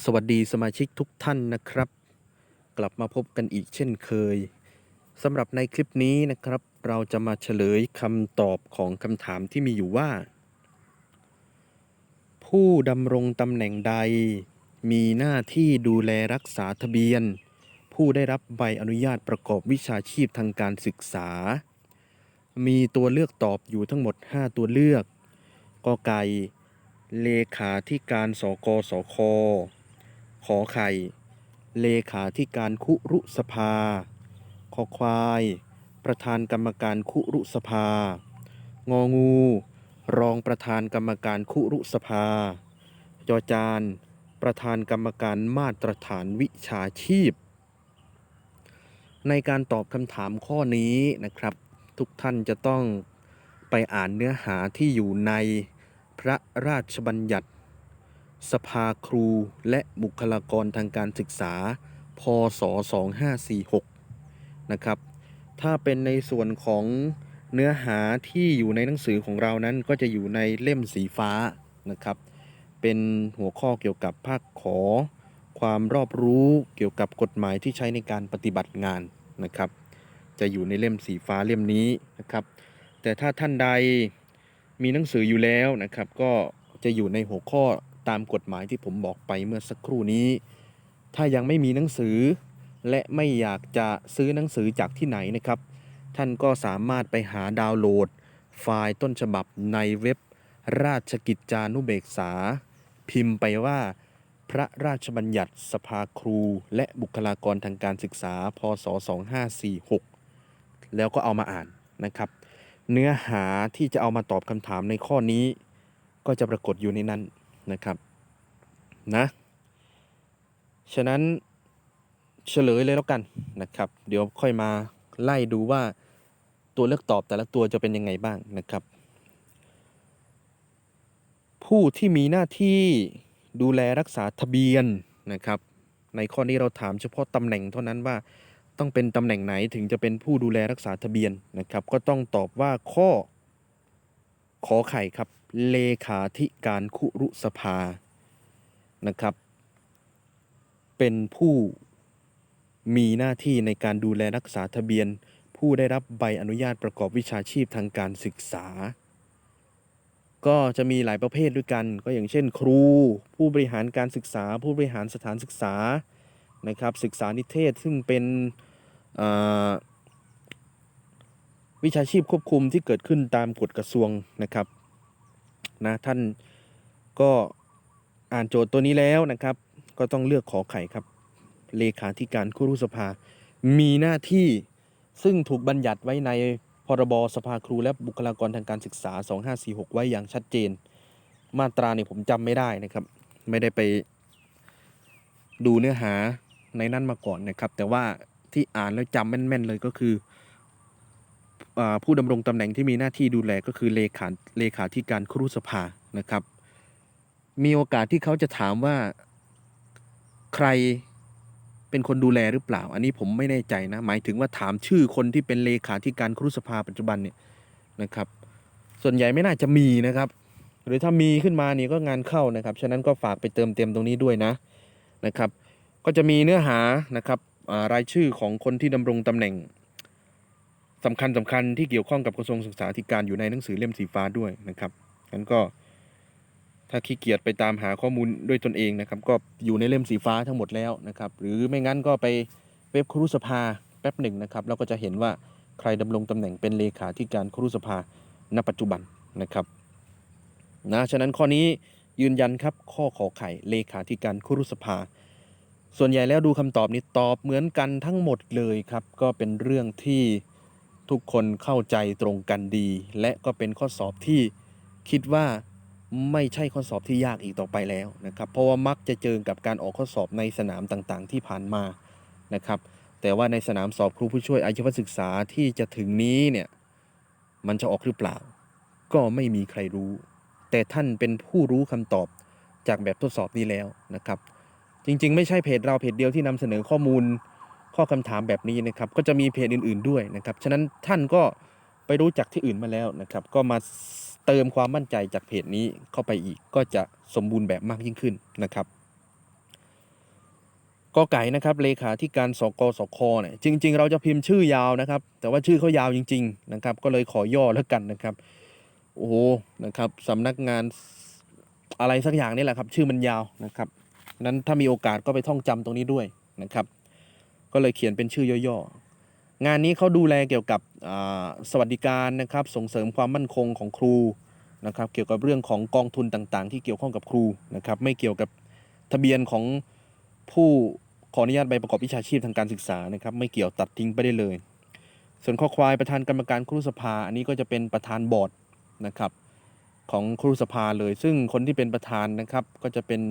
สวัสดีสมาชิกทุกท่านนะครับ กลับมาพบกันอีกเช่นเคยสำหรับในคลิปนี้นะครับ เราจะมาเฉลยคำตอบของคำถามที่มีอยู่ว่า ผู้ดำรงตำแหน่งใด มีหน้าที่ดูแลรักษาทะเบียน ผู้ได้รับใบอนุญาตประกอบวิชาชีพทางการศึกษา มีตัวเลือกตอบอยู่ทั้งหมด 5 ตัวเลือกกอไก่เลขาธิการสกสค ขอไข่ เลขาธิการคุรุสภาขอควาย ประธานกรรมการคุรุสภา งองู รองประธานกรรมการคุรุสภา จอจาน ประธานกรรมการมาตรฐานวิชาชีพ ในการตอบคำถามข้อนี้นะครับ ทุกท่านจะต้องไปอ่านเนื้อหาที่อยู่ในพระราชบัญญัติ สภาครูและบุคลากรทางการศึกษา พศ 2546 นะครับ ถ้าเป็นในส่วนของเนื้อหาที่อยู่ในหนังสือของเรานั้นก็จะอยู่ในเล่มสีฟ้านะครับ เป็นหัวข้อเกี่ยวกับภาคขอ ความรอบรู้เกี่ยวกับกฎหมายที่ใช้ในการปฏิบัติงานนะครับ จะอยู่ในเล่มสีฟ้าเล่มนี้นะครับ แต่ถ้าท่านใดมีหนังสืออยู่แล้วนะครับ ก็จะอยู่ในหัวข้อ ตามกฎหมายที่ผมบอกไปเมื่อสักครู่นี้ ถ้ายังไม่มีหนังสือ และไม่อยากจะซื้อหนังสือจากที่ไหนนะครับ ท่านก็สามารถไปหาดาวน์โหลด ไฟล์ต้นฉบับในเว็บราชกิจจานุเบกษา พิมพ์ไปว่า พระราชบัญญัติสภาครู และบุคลากรทางการศึกษา พศ 2546 แล้วก็เอามาอ่านนะครับ เนื้อหาที่จะเอามาตอบคำถามในข้อนี้ ก็จะปรากฏอยู่ในนั้น นะครับนะฉะนั้นเฉลยเลยแล้วกันนะครับ เดี๋ยวค่อยมาไล่ดูว่าตัวเลือกตอบแต่ละตัวจะเป็นยังไงบ้างนะครับ ผู้ที่มีหน้าที่ดูแลรักษาทะเบียนนะครับ ในข้อนี้เราถามเฉพาะตำแหน่งเท่านั้นว่าต้องเป็นตำแหน่งไหนถึงจะเป็นผู้ดูแลรักษาทะเบียนนะครับ ก็ต้องตอบว่าข้อ ขอไข่ครับ เลขาธิการคุรุสภานะครับ เป็นผู้มีหน้าที่ในการดูแลรักษาทะเบียน ผู้ได้รับใบอนุญาตประกอบวิชาชีพทางการศึกษา ก็จะมีหลายประเภทด้วยกัน ก็อย่างเช่น ครู ผู้บริหารการศึกษา ผู้บริหารสถานศึกษานะครับศึกษานิเทศซึ่งเป็นอ่า วิชาชีพควบคุมที่เกิดขึ้นตามกฎกระทรวงนะครับนะท่านก็อ่านโจทย์ตัวนี้แล้วนะครับ ก็ต้องเลือกขอไข่ครับ เลขาธิการครุสภา มีหน้าที่ซึ่งถูกบัญญัติไว้ในพรบสภาครูและบุคลากรทางการศึกษา 2546 ไว้อย่างชัดเจน มาตราเนี่ยผมจำไม่ได้นะครับ ไม่ได้ไปดูเนื้อหาในนั้นมาก่อนนะครับ แต่ว่าที่อ่านแล้วจำแม่นๆเลยก็คือ ผู้ดำรงตำแหน่งที่มีหน้าที่ดูแลก็คือเลขาเลขาธิการครุสภานะครับ มีโอกาสที่เขาจะถามว่าใครเป็นคนดูแลหรือเปล่า อันนี้ผมไม่แน่ใจนะ หมายถึงว่าถามชื่อคนที่เป็นเลขาธิการครุสภาปัจจุบันเนี่ยนะครับ ส่วนใหญ่ไม่น่าจะมีนะครับ หรือถ้ามีขึ้นมานี่ก็งานเข้านะครับ ฉะนั้นก็ฝากไปเติมเต็มตรงนี้ด้วยนะนะครับ ก็จะมีเนื้อหานะครับรายชื่อของคนที่ดำรงตำแหน่ง สำคัญสำคัญที่เกี่ยวข้องกับกระทรวงศึกษาธิการอยู่ในหนังสือเล่มสีฟ้าด้วยนะครับงั้นก็ถ้าขี้เกียจไปตามหาข้อมูลด้วยตนเองนะครับ ก็อยู่ในเล่มสีฟ้าทั้งหมดแล้วนะครับ หรือไม่งั้นก็ไปเว็บครุสภาแป๊บหนึ่งนะครับแล้วก็จะเห็นว่าใครดำรงตำแหน่งเป็นเลขาธิการครุสภาณปัจจุบันนะครับนะฉะนั้นข้อนี้ยืนยันครับข้อขอไข่เลขาธิการครุสภา ส่วนใหญ่แล้วดูคำตอบนี้ตอบเหมือนกันทั้งหมดเลยครับ ก็เป็นเรื่องที่ ทุกคนเข้าใจตรงกันดี และก็เป็นข้อสอบที่คิดว่าไม่ใช่ข้อสอบที่ยากอีกต่อไปแล้วนะครับ เพราะว่ามักจะเจอกับการออกข้อสอบในสนามต่างๆ ที่ผ่านมานะครับ แต่ว่าในสนามสอบครูผู้ช่วยอาชีวศึกษาที่จะถึงนี้เนี่ยมันจะออกหรือเปล่า ก็ไม่มีใครรู้ แต่ท่านเป็นผู้รู้คำตอบจากแบบทดสอบนี้แล้วนะครับ จริงๆ ไม่ใช่เพจเราเพจเดียวที่นำเสนอข้อมูล ข้อคำถามแบบนี้นะครับ ก็จะมีเพจอื่น ๆด้วยนะครับ ฉะนั้นท่านก็ไปรู้จักที่อื่นมาแล้วนะครับ ก็มาเติมความมั่นใจจากเพจนี้เข้าไปอีก ก็จะสมบูรณ์แบบมากยิ่งขึ้นนะครับกอไก่นะครับเลขาธิการสกสคเนี่ยจริง ๆ เราจะพิมพ์ชื่อยาวนะครับ แต่ว่าชื่อเขายาวจริง ๆ นะครับ ก็เลยขอย่อแล้วกันนะครับโอ้โหนะครับสำนักงานอะไรสักอย่างนี่แหละครับ ชื่อมันยาวนะครับนั้นถ้ามีโอกาสก็ไปท่องจำตรงนี้ด้วยนะครับ ก็เลยเขียนเป็นชื่อย่อๆ งานนี้เขาดูแลเกี่ยวกับสวัสดิการนะครับส่งเสริมความมั่นคงของครูนะครับเกี่ยวกับเรื่องของกองทุนต่างๆ ที่เกี่ยวข้องกับครูนะครับไม่เกี่ยวกับทะเบียนของผู้ขออนุญาตใบประกอบวิชาชีพทางการศึกษานะครับไม่เกี่ยวตัดทิ้งไปได้เลย ส่วนข้อควายประธานกรรมการครุสภา อันนี้ก็จะเป็นประธานบอร์ดนะครับของครุสภาเลย ซึ่งคนที่เป็นประธานนะครับก็จะเป็น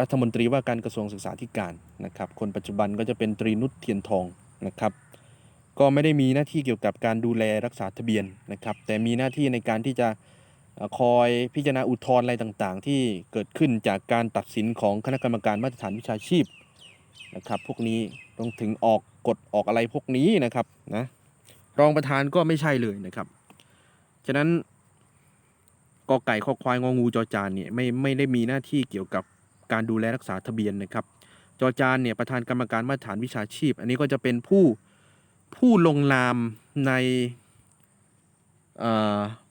รัฐมนตรีว่าการกระทรวงศึกษาธิการนะครับ คนปัจจุบันก็จะเป็นตรีนุชเทียนทองนะครับ ก็ไม่ได้มีหน้าที่เกี่ยวกับการดูแลรักษาทะเบียนนะครับ แต่มีหน้าที่ในการที่จะคอยพิจารณาอุทธรณ์อะไรต่างๆ ที่เกิดขึ้นจากการตัดสินของคณะกรรมการมาตรฐานวิชาชีพนะครับพวกนี้ต้องถึงออกกฎออกอะไรพวกนี้นะครับนะรองประธานก็ไม่ใช่เลยนะครับ ฉะนั้น กอไก่ข้อควายงองูจอจานเนี่ยไม่ไม่ได้มีหน้าที่เกี่ยวกับการดูแลรักษาทะเบียนนะครับ จอจานเนี่ยประธานกรรมการมาตรฐานวิชาชีพ อันนี้ก็จะเป็นผู้ผู้ลงนามใน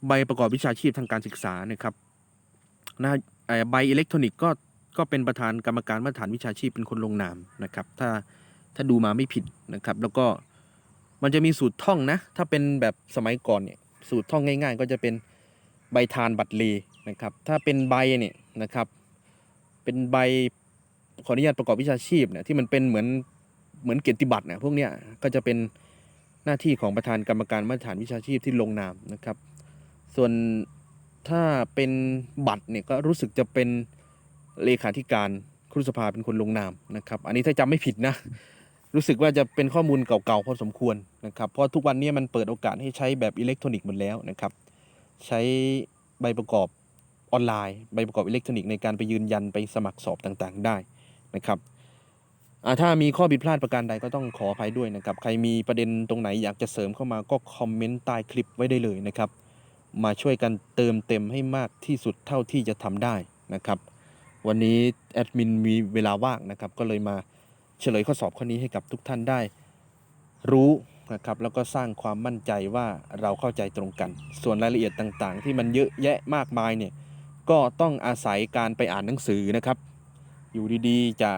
ใบประกอบวิชาชีพทางการศึกษานะครับนะใบอิเล็กทรอนิกส์ก็ก็เป็นประธานกรรมการมาตรฐานวิชาชีพเป็นคนลงนามนะครับ ถ้าถ้าดูมาไม่ผิดนะครับ แล้วก็มันจะมีสูตรท่องนะ ถ้าเป็นแบบสมัยก่อนเนี่ยสูตรท่องง่าย ๆ ก็จะเป็น ใบทานบัตรเลนะครับ ถ้าเป็นใบเนี่ยนะครับ เป็นใบขออนุญาตประกอบวิชาชีพเนี่ยที่มันเป็นเหมือนเหมือนเกียรติบัตรเนี่ยพวกเนี้ยก็จะเป็นหน้าที่ของประธานกรรมการมาตรฐานวิชาชีพที่ลงนามนะครับ ส่วนถ้าเป็นบัตรเนี่ยก็รู้สึกจะเป็นเลขาธิการครุสภาเป็นคนลงนามนะครับ อันนี้ถ้าจำไม่ผิดนะ รู้สึกว่าจะเป็นข้อมูลเก่าๆพอสมควรนะครับ เพราะทุกวันนี้มันเปิดโอกาสให้ใช้แบบอิเล็กทรอนิกส์หมดแล้วนะครับ ใช้ใบประกอบออนไลน์ ใบประกอบอิเล็กทรอนิกส์ในการไปยืนยันไปสมัครสอบต่างๆ ได้นะครับถ้ามีข้อผิดพลาดประการใดก็ต้องขออภัยด้วยนะครับ ใครมีประเด็นตรงไหนอยากจะเสริมเข้ามาก็คอมเมนต์ใต้คลิปไว้ได้เลยนะครับ มาช่วยกันเติมเต็มให้มากที่สุดเท่าที่จะทำได้นะครับ วันนี้แอดมินมีเวลาว่างนะครับ ก็เลยมาเฉลยข้อสอบข้อนี้ให้กับทุกท่านได้ รู้ นะครับ แล้วก็สร้างความมั่นใจว่าเราเข้าใจตรงกัน ส่วนรายละเอียดต่างๆ ที่มันเยอะแยะมากมายเนี่ยก็ต้องอาศัยการไปอ่านหนังสือนะครับ อยู่ดีๆ จะ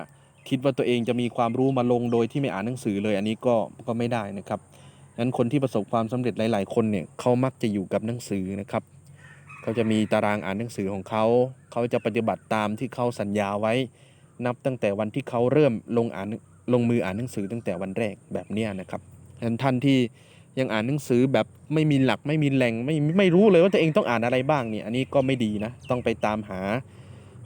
คิดว่าตัวเองจะมีความรู้มาลงโดยที่ไม่อ่านหนังสือเลย อันนี้ก็ก็ไม่ได้นะครับนั้นคนที่ประสบความสำเร็จหลาย ๆ คนเนี่ยเขามักจะอยู่กับหนังสือนะครับเขาจะมีตารางอ่านหนังสือของเขาเขาจะปฏิบัติตามที่เขาสัญญาไว้ นับตั้งแต่วันที่เขาเริ่มลงอ่านลงมืออ่านหนังสือตั้งแต่วันแรกแบบนี้นะครับ ฉะนั้นท่านที่ยังอ่านหนังสือแบบไม่มีหลักไม่มีแหล่งไม่ไม่รู้เลยว่าตัวเองต้องอ่านอะไรบ้างเนี่ยอันนี้ก็ไม่ดีนะต้องไปตามหา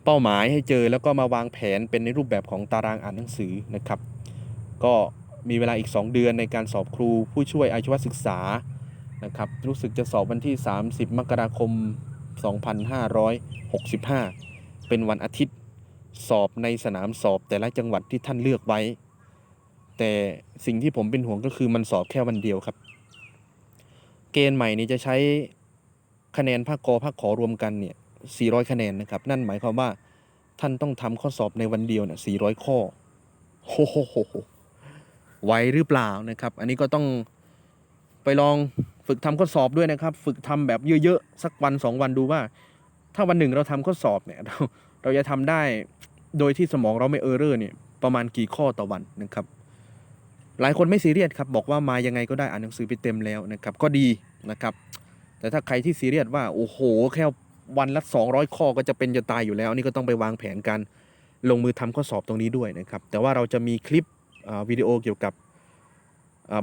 เป้าหมายให้เจอแล้วก็มาวางแผนเป็นในรูปแบบของตารางอ่านหนังสือนะครับ ก็มีเวลาอีก 2 เดือนในการสอบครูผู้ช่วยอาชีวศึกษานะครับรู้สึกจะสอบวันที่ 30 มกราคม 2565 เป็นวันอาทิตย์สอบในสนามสอบแต่ละจังหวัดที่ท่านเลือกไว้ แต่สิ่งที่ผมเป็นห่วงก็คือมันสอบแค่วันเดียวครับ เกณฑ์ใหม่นี้จะใช้คะแนนภาคกอภาคขอรวมกันเนี่ย 400 คะแนนนะครับ นั่นหมายความว่าท่านต้องทำข้อสอบในวันเดียวเนี่ย 400 ข้อโอ้โหโหโหไหวหรือเปล่านะครับ อันนี้ก็ต้องไปลองฝึกทำข้อสอบด้วยนะครับ ฝึกทำแบบเยอะๆ สักวันสองวันดูว่า ถ้าวันหนึ่งเราทำข้อสอบเนี่ยเราเราจะทำได้โดยที่สมองเราไม่เออร์เรอร์เนี่ยประมาณกี่ข้อต่อวันนะครับ หลายคนไม่ซีเรียสครับบอกว่ามายังไงก็ได้อ่านหนังสือไปเต็มแล้วนะครับก็ดีนะครับแต่ถ้าใครที่ซีเรียสว่าโอ้โหแค่วันละ 200 ข้อก็จะเป็นจะตายอยู่แล้วนี่ก็ต้องไปวางแผนการลงมือทำข้อสอบตรงนี้ด้วยนะครับแต่ว่าเราจะมีคลิปวิดีโอเกี่ยวกับ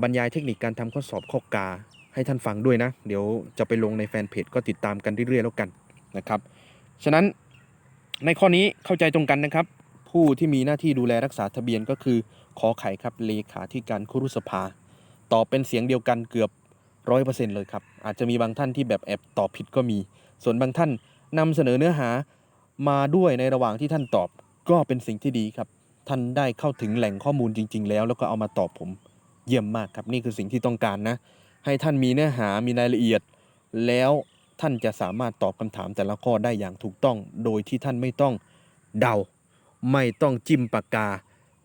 บรรยายเทคนิคการทำข้อสอบข้อกาให้ท่านฟังด้วยนะ เดี๋ยวจะไปลงในแฟนเพจก็ติดตามกันเรื่อยๆแล้วกันนะครับฉะนั้นในข้อนี้เข้าใจตรงกันนะครับ ผู้ที่มีหน้าที่ดูแลรักษาทะเบียนก็คือ ขอไข่ครับเลขาธิการครุสภา ตอบเป็นเสียงเดียวกันเกือบร้อยเปอร์เซ็นต์เลยครับ อาจจะมีบางท่านที่แบบแอบตอบผิดก็มี ส่วนบางท่านนำเสนอเนื้อหามาด้วยในระหว่างที่ท่านตอบก็เป็นสิ่งที่ดีครับ ท่านได้เข้าถึงแหล่งข้อมูลจริง ๆ แล้ว แล้วก็เอามาตอบผมเยี่ยมมากครับ นี่คือสิ่งที่ต้องการนะ ให้ท่านมีเนื้อหามีรายละเอียด แล้วท่านจะสามารถตอบคำถามแต่ละข้อได้อย่างถูกต้อง โดยที่ท่านไม่ต้องเดา ไม่ต้องจิ้มปากกา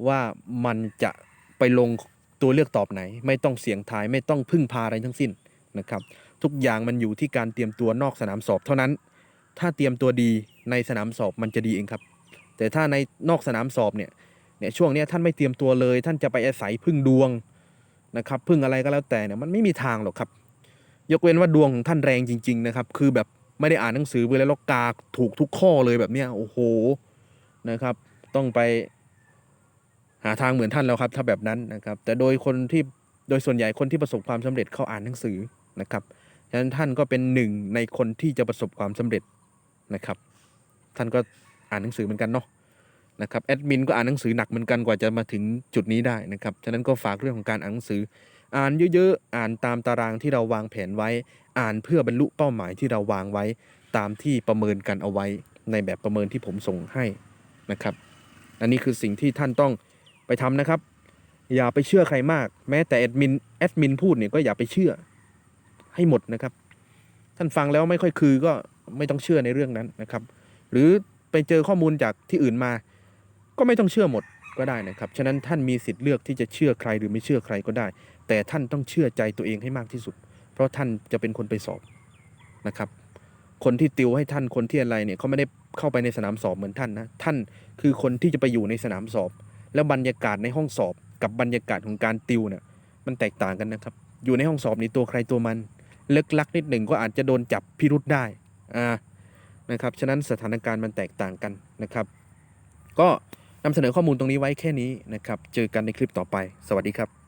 ว่ามันจะไปลงตัวเลือกตอบไหน ไม่ต้องเสียงทายไม่ต้องพึ่งพาอะไรทั้งสิ้นนะครับ ทุกอย่างมันอยู่ที่การเตรียมตัวนอกสนามสอบเท่านั้น ถ้าเตรียมตัวดีในสนามสอบมันจะดีเองครับ แต่ถ้าในนอกสนามสอบเนี่ยเนี่ยช่วงเนี้ยท่านไม่เตรียมตัวเลย ท่านจะไปอาศัยพึ่งดวงนะครับพึ่งอะไรก็แล้วแต่เนี่ยมันไม่มีทางหรอกครับ ยกเว้นว่าดวงของท่านแรงจริง ๆ นะครับ คือแบบไม่ได้อ่านหนังสือไปแล้วแล้วกากถูกทุกข้อเลยแบบเนี้ยโอ้โหนะครับ ต้องไป หาทางเหมือนท่านแล้วครับ ถ้าแบบนั้นนะครับ แต่โดยคนที่โดยส่วนใหญ่คนที่ประสบความสำเร็จเขาอ่านหนังสือนะครับฉะนั้นท่านก็เป็นหนึ่งในคนที่จะประสบความสำเร็จนะครับ ท่านก็อ่านหนังสือเหมือนกันเนาะนะครับแอดมินก็อ่านหนังสือหนักเหมือนกันกว่าจะมาถึงจุดนี้ได้นะครับฉะนั้นก็ฝากเรื่องของการอ่านหนังสือ อ่านเยอะๆอ่านตามตารางที่เราวางแผนไว้ อ่านเพื่อบรรลุเป้าหมายที่เราวางไว้ ตามที่ประเมินกันเอาไว้ในแบบประเมินที่ผมส่งให้นะครับ อันนี้คือสิ่งที่ท่านต้อง ไปทำนะครับ อย่าไปเชื่อใครมาก แม้แต่แอดมินแอดมินพูดเนี่ยก็อย่าไปเชื่อให้หมดนะครับ ท่านฟังแล้วไม่ค่อยคือก็ไม่ต้องเชื่อในเรื่องนั้นนะครับ หรือไปเจอข้อมูลจากที่อื่นมา ก็ไม่ต้องเชื่อหมดก็ได้นะครับ ฉะนั้นท่านมีสิทธิ์เลือกที่จะเชื่อใครหรือไม่เชื่อใครก็ได้ แต่ท่านต้องเชื่อใจตัวเองให้มากที่สุด เพราะท่านจะเป็นคนไปสอบนะครับ คนที่ติวให้ท่านคนที่อะไรเนี่ยเขาไม่ได้เข้าไปในสนามสอบเหมือนท่านนะ ท่านคือคนที่จะไปอยู่ในสนามสอบ แล้วบรรยากาศในห้องสอบกับบรรยากาศของการติวเนี่ยมันแตกต่างกันนะครับ อยู่ในห้องสอบนี่ตัวใครตัวมันเล็กลักนิดหนึ่งก็อาจจะโดนจับพิรุษได้อ่านะครับฉะนั้นสถานการณ์มันแตกต่างกันนะครับ ก็นำเสนอข้อมูลตรงนี้ไว้แค่นี้นะครับ เจอกันในคลิปต่อไป สวัสดีครับ